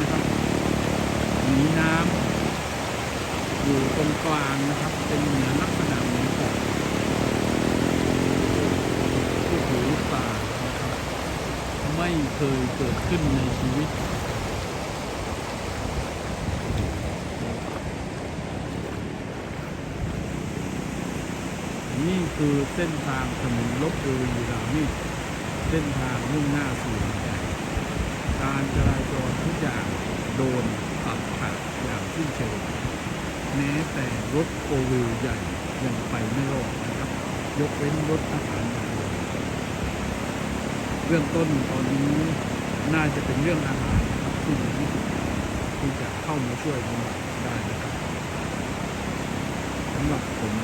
นะครับหนีน้ำ อยู่ตรงกลางนะครับ เป็นเหมือนลักษณะเหมือนกับผู้ถือป่านะครับไม่เคยเกิดขึ้นในชีวิตนี่คือเส้นทางถนนลบบุรีรามีเส้นทางมุ่งหน้าสู่การจราจ ทุกอย่างโดนตัดขาดอย่างสิ้นเชิงแม้แต่รถโอวิลใหญ่ยังไปไม่รอดนะครับ ยกเว้นรถทหารเรื่องต้นตอนนี้น่าจะเป็นเรื่องอาหารครับที่ดีที่สุดที่จะเข้ามาช่วยบำบัดได้นะครับสำหรับผม